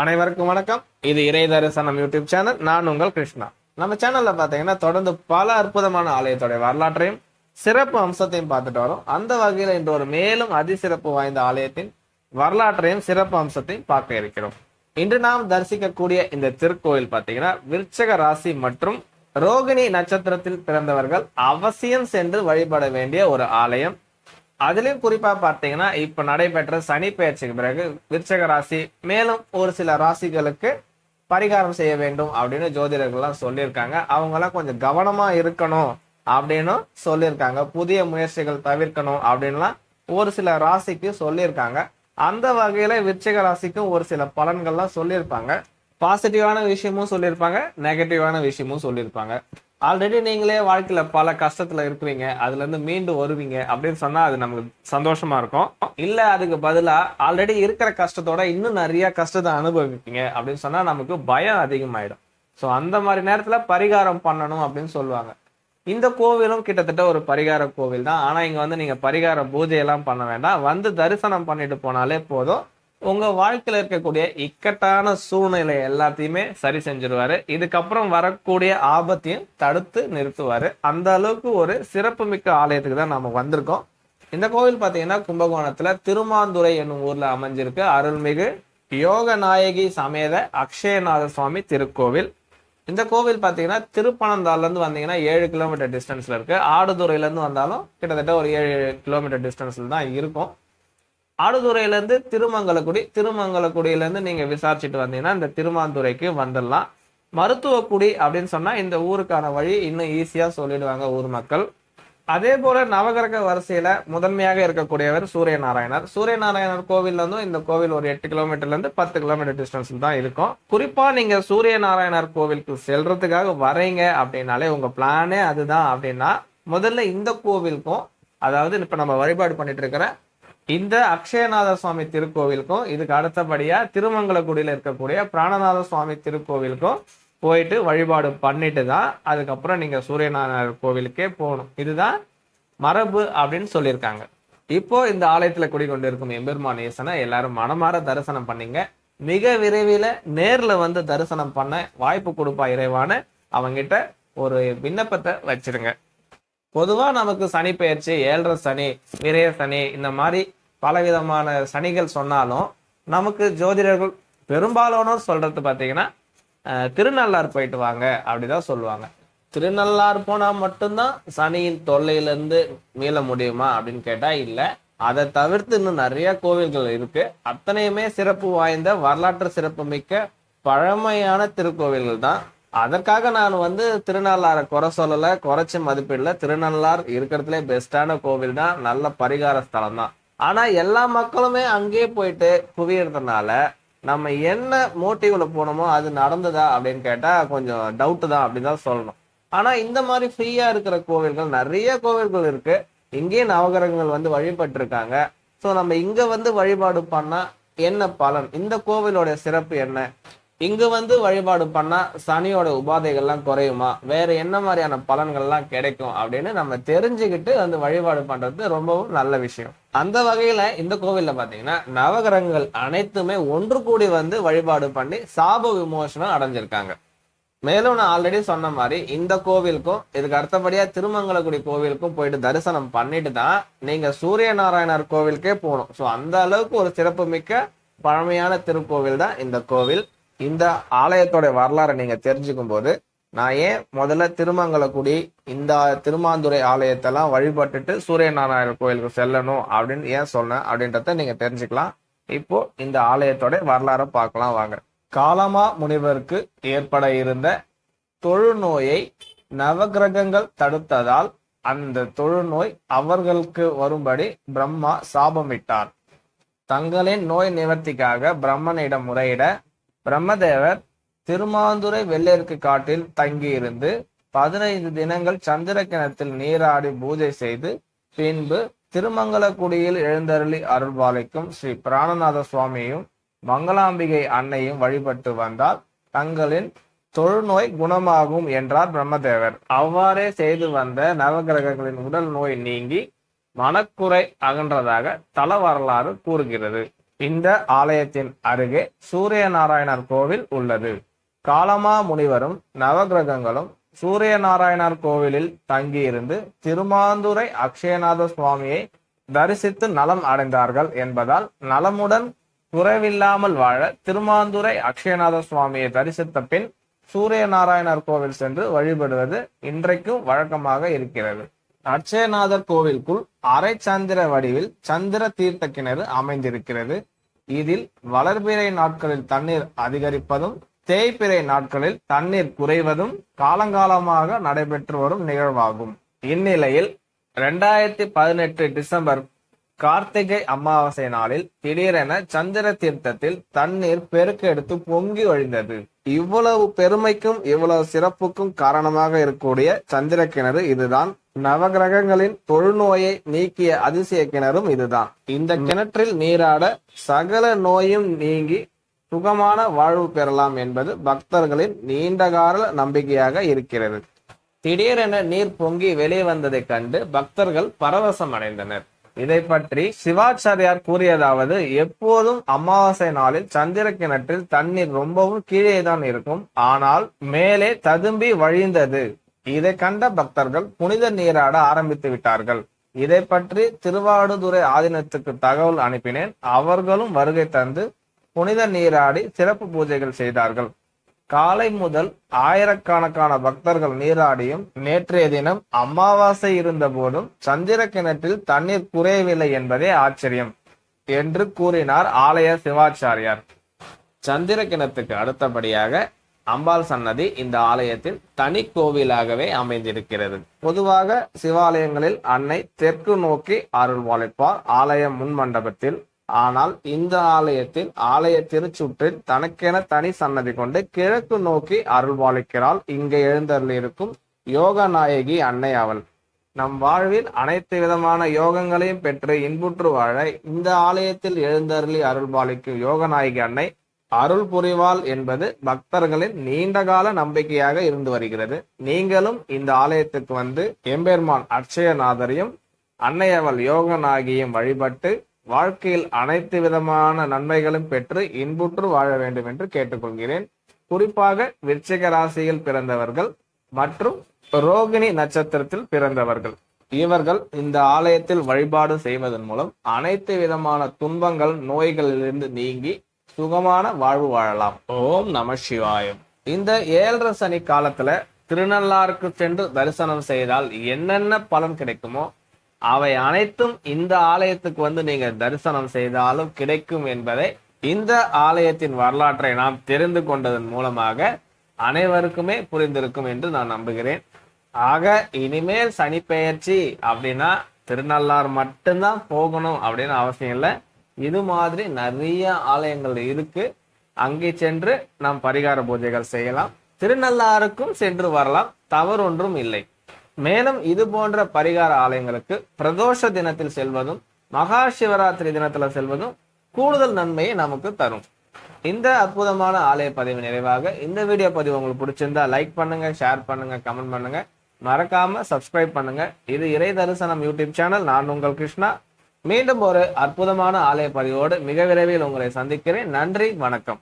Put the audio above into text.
அனைவருக்கும் வணக்கம். இது இறை தரிசனம் யூடியூப் சேனல். நான் உங்கள் கிருஷ்ணா. நம்ம சேனல்ல பாத்தீங்கன்னா தொடர்ந்து பல அற்புதமான ஆலயத்தோடைய வரலாற்றையும் சிறப்பு அம்சத்தையும் பார்த்துட்டு வரோம். அந்த வகையில இன்று ஒரு மேலும் அதிசிறப்பு வாய்ந்த ஆலயத்தின் வரலாற்றையும் சிறப்பு அம்சத்தையும் பார்க்க இருக்கிறோம். இன்று நாம் தரிசிக்கக்கூடிய இந்த திருக்கோயில் பாத்தீங்கன்னா விருச்சக ராசி மற்றும் ரோகிணி நட்சத்திரத்தில் பிறந்தவர்கள் அவசியம் சென்று வழிபட வேண்டிய ஒரு ஆலயம். அதுலயும் குறிப்பா பார்த்தீங்கன்னா இப்ப நடைபெற்ற சனி பெயர்ச்சிக்கு பிறகு விருச்சக ராசி மேலும் ஒரு சில ராசிகளுக்கு பரிகாரம் செய்ய வேண்டும் அப்படின்னு ஜோதிடர்கள்லாம் சொல்லியிருக்காங்க. அவங்களாம் கொஞ்சம் கவனமா இருக்கணும் அப்படின்னு சொல்லியிருக்காங்க. புதிய முயற்சிகள் தவிர்க்கணும் அப்படின்லாம் ஒரு சில ராசிக்கு சொல்லியிருக்காங்க. அந்த வகையில விருச்சிக ராசிக்கும் ஒரு சில பலன்கள்லாம் சொல்லியிருப்பாங்க. பாசிட்டிவான விஷயமும் சொல்லியிருப்பாங்க நெகட்டிவான விஷயமும் சொல்லியிருப்பாங்க. ஆல்ரெடி நீங்களே வாழ்க்கையில பல கஷ்டத்துல இருக்கிறீங்க அதுல இருந்து மீண்டு வருவீங்க. அப்படின்னு சொன்னா அது நமக்கு சந்தோஷமா இருக்கும். இல்ல அதுக்கு பதிலா ஆல்ரெடி இருக்கிற கஷ்டத்தோட இன்னும் நிறைய கஷ்டத்தை அனுபவிப்பீங்க. அப்படின்னு சொன்னா நமக்கு பயம் அதிகமாயிடும். ஸோ அந்த மாதிரி நேரத்துல பரிகாரம் பண்ணணும் அப்படின்னு சொல்லுவாங்க. இந்த கோவிலும் கிட்டத்தட்ட ஒரு பரிகார கோவில் தான் ஆனா இங்க வந்து நீங்க பரிகார பூஜை எல்லாம் பண்ண வேண்டாம். வந்து தரிசனம் பண்ணிட்டு போனாலே போதும். உங்கள் வாழ்க்கையில் இருக்கக்கூடிய இக்கட்டான சூழ்நிலை எல்லாத்தையுமே சரி செஞ்சிருவாரு. இதுக்கப்புறம் வரக்கூடிய ஆபத்தையும் தடுத்து நிறுத்துவார். அந்த அளவுக்கு ஒரு சிறப்புமிக்க ஆலயத்துக்கு தான் நாம் வந்திருக்கோம். இந்த கோவில் பார்த்தீங்கன்னா கும்பகோணத்தில் திருமாந்துறை என்னும் ஊரில் அமைஞ்சிருக்கு. அருள்மிகு யோக நாயகி சமேத அக்ஷயநாத சுவாமி திருக்கோவில். இந்த கோவில் பார்த்தீங்கன்னா திருப்பனந்தாள்ல இருந்து வந்தீங்கன்னா ஏழு கிலோமீட்டர் டிஸ்டன்ஸில் இருக்குது ஆடுதுறையிலேருந்து வந்தாலும் கிட்டத்தட்ட ஒரு ஏழு கிலோமீட்டர் டிஸ்டன்ஸில் தான் இருக்கும். ஆடுதுறையிலேருந்து திருமங்கலக்குடி திருமங்கலக்குடியிலேருந்து நீங்கள் விசாரிச்சுட்டு வந்தீங்கன்னா இந்த திருமாந்துறைக்கு வந்துடலாம். மருத்துவக்குடி அப்படின்னு சொன்னால் இந்த ஊருக்கான வழி இன்னும் ஈஸியாக சொல்லிடுவாங்க ஊர் மக்கள். அதே போல நவகிரக வரிசையில முதன்மையாக இருக்கக்கூடியவர் சூரிய நாராயணர் சூரிய நாராயணர் கோவில்ல இருந்தும் இந்த கோவில் ஒரு எட்டு கிலோமீட்டர்ல இருந்து பத்து கிலோமீட்டர் டிஸ்டன்ஸ்ல தான் இருக்கும். குறிப்பா நீங்க சூரிய நாராயணர் கோவிலுக்கு செல்றதுக்காக வரீங்க அப்படின்னாலே உங்க பிளானே அதுதான் அப்படின்னா முதல்ல இந்த கோவிலுக்கும் அதாவது இப்ப நம்ம வழிபாடு பண்ணிட்டு இருக்கிற இந்த அக்ஷயநாத சுவாமி திருக்கோவிலுக்கும் இதுக்கு அடுத்தபடியா திருமங்கலக்குடியில இருக்கக்கூடிய பிராணநாத சுவாமி திருக்கோவிலுக்கும் போயிட்டு வழிபாடு பண்ணிட்டு தான் அதுக்கப்புறம் நீங்க சூரியநாராயணர் கோவிலுக்கே போகணும். இதுதான் மரபு அப்படின்னு சொல்லியிருக்காங்க. இப்போ இந்த ஆலயத்துல குடிக்கொண்டிருக்கும் எம்பெருமான் ஈசனை எல்லாரும் மனமார தரிசனம் பண்ணீங்க. மிக விரைவில் நேர்ல வந்து தரிசனம் பண்ண வாய்ப்பு கொடுப்பா இறைவான அவங்கிட்ட ஒரு விண்ணப்பத்தை வச்சிருங்க. பொதுவா நமக்கு சனி பெயர்ச்சி ஏழரை சனி விரைய சனி இந்த மாதிரி பலவிதமான சனிகள் சொன்னாலும் நமக்கு ஜோதிடர்கள் பெரும்பாலானோர் சொல்றது பார்த்தீங்கன்னா திருநள்ளார் போயிட்டு வாங்க அப்படிதான் சொல்லுவாங்க. திருநள்ளார் போனால் மட்டும்தான் சனியின் தொல்லையிலேருந்து மீள முடியுமா அப்படின்னு கேட்டால் இல்லை. அதை தவிர்த்து இன்னும் நிறைய கோவில்கள் இருக்கு. அத்தனையுமே சிறப்பு வாய்ந்த வரலாற்று சிறப்பு மிக்க பழமையான திருக்கோவில்கள் தான். அதற்காக நான் வந்து திருநள்ளாரை குறை சொல்லலை குறைச்சி மதிப்பிடல. திருநள்ளார் இருக்கிறதுலே பெஸ்டான கோவில் தான் நல்ல பரிகார ஸ்தலம் தான். ஆனால் எல்லா மக்களுமே அங்கேயே போயிட்டு குவியறதுனால நம்ம என்ன மோட்டிவ்ல போனோமோ அது நடந்ததா அப்படின்னு கேட்டால் கொஞ்சம் டவுட்டு தான் அப்படின்னு தான் சொல்லணும். ஆனால் இந்த மாதிரி ஃப்ரீயாக இருக்கிற கோவில்கள் நிறைய கோவில்கள் இருக்கு. இங்கேயே நவகிரகங்கள் வந்து வழிபட்டிருக்காங்க. ஸோ நம்ம இங்கே வந்து வழிபாடு பண்ணால் என்ன பலன்? இந்த கோவிலோட சிறப்பு என்ன? இங்க வந்து வழிபாடு பண்ணா சனியோட உபாதைகள்லாம் குறையுமா? வேற என்ன மாதிரியான பலன்கள்லாம் கிடைக்கும் அப்படின்னு நம்ம தெரிஞ்சுக்கிட்டு வந்து வழிபாடு பண்றது ரொம்பவும் நல்ல விஷயம். அந்த வகையில இந்த கோவில்ல பாத்தீங்கன்னா நவகிரகங்கள் அனைத்துமே ஒன்று கூடி வந்து வழிபாடு பண்ணி சாப விமோசனம் அடைஞ்சிருக்காங்க. மேலும் நான் ஆல்ரெடி சொன்ன மாதிரி இந்த கோவிலுக்கும் இதுக்கு அடுத்தபடியா திருமங்கலக்குடி கோவிலுக்கும் போயிட்டு தரிசனம் பண்ணிட்டு தான் நீங்க சூரிய நாராயணர் கோவிலுக்கே போகணும். ஸோ அந்த அளவுக்கு ஒரு சிறப்பு மிக்க பழமையான திருக்கோவில் தான் இந்த கோவில். இந்த ஆலயத்தோட வரலாறை நீங்க தெரிஞ்சுக்கும் போது நான் ஏன் முதல்ல திருமங்கலக்குடி இந்த திருமாந்துறை ஆலயத்தெல்லாம் வழிபட்டுட்டு சூரிய கோயிலுக்கு செல்லணும் அப்படின்னு ஏன் சொன்னேன் அப்படின்றத நீங்க தெரிஞ்சுக்கலாம். இப்போ இந்த ஆலயத்தோட வரலாறை பார்க்கலாம் வாங்க. காலமா முனிவருக்கு ஏற்பட இருந்த தொழுநோயை நவகிரகங்கள் தடுத்ததால் அந்த தொழுநோய் அவர்களுக்கு வரும்படி பிரம்மா சாபமிட்டார். தங்களின் நோய் நிவர்த்திக்காக பிரம்மனிடம் முறையிட பிரம்மதேவர் திருமாந்துரை வெள்ளேற்கு காட்டில் தங்கியிருந்து பதினைந்து தினங்கள் சந்திர கிணத்தில் நீராடி பூஜை செய்து பின்பு திருமங்கலக்குடியில் எழுந்தருளி அருள்பாலிக்கும் ஸ்ரீ பிராணநாத சுவாமியும் மங்களாம்பிகை அன்னையும் வழிபட்டு வந்தால் தங்களின் தொழுநோய் குணமாகும் என்றார் பிரம்மதேவர். அவ்வாறே செய்து வந்த நவகிரகங்களின் உடல் நோய் நீங்கி மனக்குறை அகன்றதாக தல வரலாறு கூறுகிறது. இந்த ஆலயத்தின் அருகே சூரிய நாராயணர் கோவில் உள்ளது. காலமா முனிவரும் நவகிரகங்களும் சூரிய நாராயணர் கோவிலில் தங்கியிருந்து திருமாந்துரை அக்ஷயநாத சுவாமியை தரிசித்து நலம் அடைந்தார்கள் என்பதால் நலமுடன் குறைவில்லாமல் வாழ திருமாந்துரை அக்ஷயநாத சுவாமியை தரிசித்த பின் சூரிய நாராயணர் கோவில் சென்று வழிபடுவது இன்றைக்கும் வழக்கமாக இருக்கிறது. அக்ஷயநாதர் கோவிலுக்குள் அரை சந்திர வடிவில் சந்திர தீர்த்த கிணறு அமைந்திருக்கிறது. இதில் வளர்பிறை நாட்களில் தண்ணீர் அதிகரிப்பதும் தேய்பிறை நாட்களில் தண்ணீர் குறைவதும் காலங்காலமாக நடைபெற்று வரும் நிகழ்வாகும். இந்நிலையில் இரண்டாயிரத்தி பதினெட்டு டிசம்பர் கார்த்திகை அமாவாசை நாளில் திடீரென சந்திர தீர்த்தத்தில் தண்ணீர் பெருக்கெடுத்து பொங்கி வழிந்தது இவ்வளவு பெருமைக்கும் இவ்வளவு சிறப்புக்கும் காரணமாக இருக்கக்கூடிய சந்திர கிணறு இதுதான். நவகிரகங்களின் தொழுநோயை நீக்கிய அதிசய கிணறும் இதுதான். இந்த கிணற்றில் நீராட சகல நோயும் நீங்கி சுகமான வாழ்வு பெறலாம் என்பது பக்தர்களின் நீண்டகால நம்பிக்கையாக இருக்கிறது. திடீரென நீர் பொங்கி வெளியே வந்ததைக் கண்டு பக்தர்கள் பரவசம் அடைந்தனர். இதை பற்றி சிவாச்சாரியார் கூறியதாவது எப்போதும் அமாவாசை நாளில் சந்திர கிணற்றில் தண்ணீர் ரொம்பவும் கீழே தான் இருக்கும். ஆனால் மேலே ததும்பி வழிந்தது. இதை கண்ட பக்தர்கள் புனித நீராட ஆரம்பித்து விட்டார்கள். இதை பற்றி திருவாடுதுறை ஆதீனத்துக்கு தகவல் அனுப்பினேன். அவர்களும் வருகை தந்து புனித நீராடி சிறப்பு பூஜைகள் செய்தார்கள். காலை முதல் ஆயிரக்கணக்கான பக்தர்கள் நீராடியும் நேற்றைய தினம் அமாவாசை இருந்த போதும் சந்திர கிணற்றில் தண்ணீர் குறையவில்லை என்பதே ஆச்சரியம் என்று கூறினார் ஆலய சிவாச்சாரியார். சந்திர கிணத்துக்கு அடுத்தபடியாக அம்பாள் சன்னதி இந்த ஆலயத்தில் தனி கோவிலாகவே அமைந்திருக்கிறது. பொதுவாக சிவாலயங்களில் அன்னை தெற்கு நோக்கி அருள்வாளிப்பார் ஆலய முன் மண்டபத்தில். ஆனால் இந்த ஆலயத்தில் ஆலய திருச்சுற்றில் தனக்கென தனி சன்னதி கொண்டு கிழக்கு நோக்கி அருள்பாலிக்கிறாள் இங்கே எழுந்தருளிருக்கும் யோக நாயகி அன்னை அவள். நம் வாழ்வில் அனைத்து விதமான யோகங்களையும் பெற்று இன்புற்று வாழ இந்த ஆலயத்தில் எழுந்தருளி அருள்பாலிக்கும் யோகநாயகி அன்னை அருள் புரிவாள் என்பது பக்தர்களின் நீண்டகால நம்பிக்கையாக இருந்து வருகிறது. நீங்களும் இந்த ஆலயத்துக்கு வந்து எம்பெருமான் அட்சயநாதரையும் அன்னையவள் யோகநாகியும் வழிபட்டு வாழ்க்கையில் அனைத்து விதமான நன்மைகளும் பெற்று இன்புற்று வாழ வேண்டும் என்று கேட்டுக்கொள்கிறேன். குறிப்பாக விருச்சிக ராசியில் பிறந்தவர்கள் மற்றும் ரோகிணி நட்சத்திரத்தில் பிறந்தவர்கள். இவர்கள் இந்த ஆலயத்தில் வழிபாடு செய்வதன் மூலம் அனைத்து விதமான துன்பங்கள் நோய்களிலிருந்து நீங்கி சுகமான வாழ்வு வாழலாம். ஓம் நம சிவாயம். இந்த ஏழரை சனி காலத்துல திருநள்ளாருக்கு சென்று தரிசனம் செய்தால் என்னென்ன பலன் கிடைக்குமோ அவை அனைத்தும் இந்த ஆலயத்துக்கு வந்து நீங்க தரிசனம் செய்தாலும் கிடைக்கும் என்பதை இந்த ஆலயத்தின் வரலாற்றை நாம் தெரிந்து கொண்டதன் மூலமாக அனைவருக்குமே புரிந்திருக்கும் என்று நான் நம்புகிறேன். ஆக இனிமேல் சனி பெயர்ச்சி அப்படின்னா திருநள்ளார் மட்டும்தான் போகணும் அப்படின்னு அவசியம் இல்லை. இது மாதிரி நிறைய ஆலயங்கள் இருக்கு. அங்கே சென்று நாம் பரிகார பூஜைகள் செய்யலாம். திருநள்ளாருக்கும் சென்று வரலாம். தவறு ஒன்றும் இல்லை. மேலும் இது போன்ற பரிகார ஆலயங்களுக்கு பிரதோஷ தினத்தில் செல்வதும் மகா சிவராத்திரி தினத்துல செல்வதும் கூடுதல் நன்மையை நமக்கு தரும். இந்த அற்புதமான ஆலய பதிவு நிறைவாக இந்த வீடியோ பதிவு உங்களுக்கு பிடிச்சிருந்தா லைக் பண்ணுங்க ஷேர் பண்ணுங்க கமெண்ட் பண்ணுங்க. மறக்காம சப்ஸ்கிரைப் பண்ணுங்க. இது இறை தரிசனம் யூடியூப் சேனல் நான் உங்கள் கிருஷ்ணா. மீண்டும் ஒரு அற்புதமான ஆலய பதிவோடு மிக விரைவில் உங்களை சந்திக்கிறேன். நன்றி வணக்கம்.